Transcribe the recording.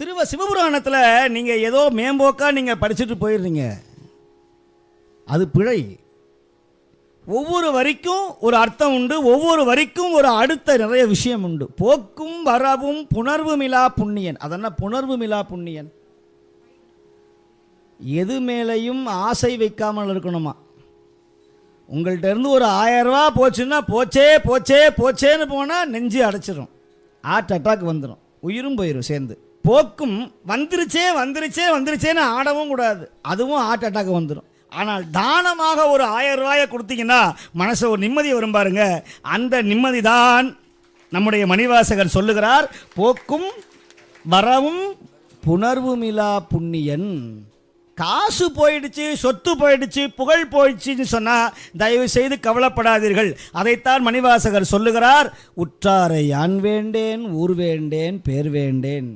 திருவ சிவபுராணத்தில் நீங்கள் ஏதோ மேம்போக்காக நீங்கள் படிச்சுட்டு போயிடுறீங்க. அது பிழை. ஒவ்வொரு வரிக்கும் ஒரு அர்த்தம் உண்டு ஒவ்வொரு வரிக்கும் ஒரு அடுத்த நிறைய விஷயம் உண்டு. போக்கும் வரவும் புணர்வு மிலா புண்ணியன். அதென்ன புணர்வு மிலா புண்ணியன்? எது மேலேயும் ஆசை வைக்காமல் இருக்கணுமா? உங்கள்கிட்ட இருந்து ஒரு ஆயிரம் ரூபா போச்சுன்னா போச்சே போச்சே போச்சேன்னு போனால் நெஞ்சு அடைச்சிடும் ஹார்ட் அட்டாக் வந்துடும் உயிரும் போயிடும் சேர்ந்து. போக்கும் வந்துருச்சே வந்துருச்சே வந்துருச்சேன்னு ஆடவும் கூடாது. அதுவும் ஹார்ட் அட்டாக் வந்துடும் ஆனால் தானமாக ஒரு ஆயிரம் ரூபாயை கொடுத்தீங்கன்னா மனசு ஒரு நிம்மதி வரும் பாருங்க. அந்த நிம்மதி தான் நம்முடைய மணிவாசகர் சொல்லுகிறார். போக்கும் வரவும் புணர்வுமிலா புண்ணியன். காசு போயிடுச்சு சொத்து போயிடுச்சு புகழ் போயிடுச்சுன்னு சொன்னால் தயவு செய்து கவலைப்படாதீர்கள். அதைத்தான் மணிவாசகர் சொல்லுகிறார். உற்றாரை யான் வேண்டேன் ஊர் வேண்டேன் பேர் வேண்டேன்.